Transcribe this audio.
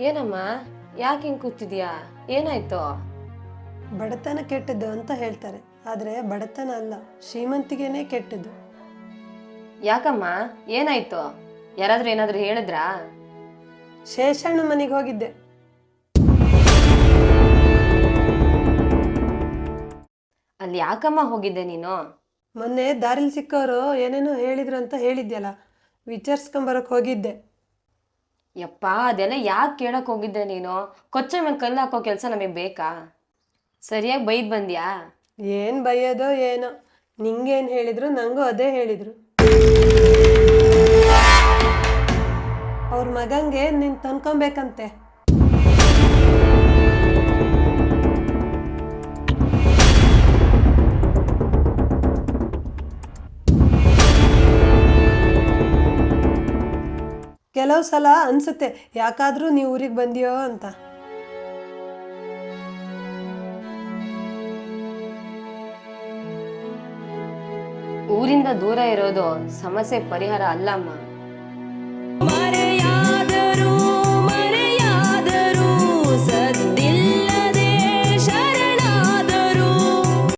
ಏನಮ್ಮ ಯಾಕೆ ಹಿಂಗೆ ಕೂತಿದ್ಯಾ? ಏನಾಯ್ತು? ಬಡತನ ಕೆಟ್ಟದ್ದು ಅಂತ ಹೇಳ್ತಾರೆ ಆದರೆ ಬಡತನ ಅಲ್ಲ ಶ್ರೀಮಂತಿಗೆನೇ ಕೆಟ್ಟದ್ದು. ಯಾಕಮ್ಮ? ಏನಾಯ್ತು? ಯಾರಾದ್ರೂ ಏನಾದ್ರೂ ಹೇಳಿದ್ರಾ? ಶೇಷಣ್ಣ ಮನೆಗೆ ಹೋಗಿದ್ದೆ. ಅಲ್ಲಿ ಯಾಕಮ್ಮ ಹೋಗಿದ್ದೆ ನೀನು? ಮೊನ್ನೆ ದಾರಿಲಿ ಸಿಕ್ಕವರು ಏನೇನೋ ಹೇಳಿದ್ರು ಅಂತ ಹೇಳಿದ್ಯಲ್ಲ ವಿಚಾರಿಸ್ಕೊಂಬರಕ್ಕೆ ಹೋಗಿದ್ದೆ. ಯಪ್ಪ, ಅದೆಲ್ಲ ಯಾಕೆ ಕೇಳಕ್ ಹೋಗಿದ್ದೆ ನೀನು? ಕೊಚ್ಚೆ ಮೇಲೆ ಕಲ್ಲು ಹಾಕೋ ಕೆಲಸ ನಮಗೆ ಬೇಕಾ? ಸರಿಯಾಗಿ ಬೈದ್ ಬಂದ್ಯಾ? ಏನು ಬೈಯೋದೋ ಏನೋ. ನಿಂಗೇನು ಹೇಳಿದ್ರು ನನಗೂ ಅದೇ ಹೇಳಿದ್ರು. ಅವ್ರ ಮಗಂಗೆ ನೀನು ತಂದ್ಕೊಬೇಕಂತೆ. ಕೆಲವು ಸಲ ಅನ್ಸುತ್ತೆ ಯಾಕಾದರೂ ನೀವು ಊರಿಗೆ ಬಂದಿಯೋ ಅಂತ. ಊರಿಂದ ದೂರ ಇರೋದು ಸಮಸ್ಯೆ ಪರಿಹಾರ ಅಲ್ಲಮ್ಮ.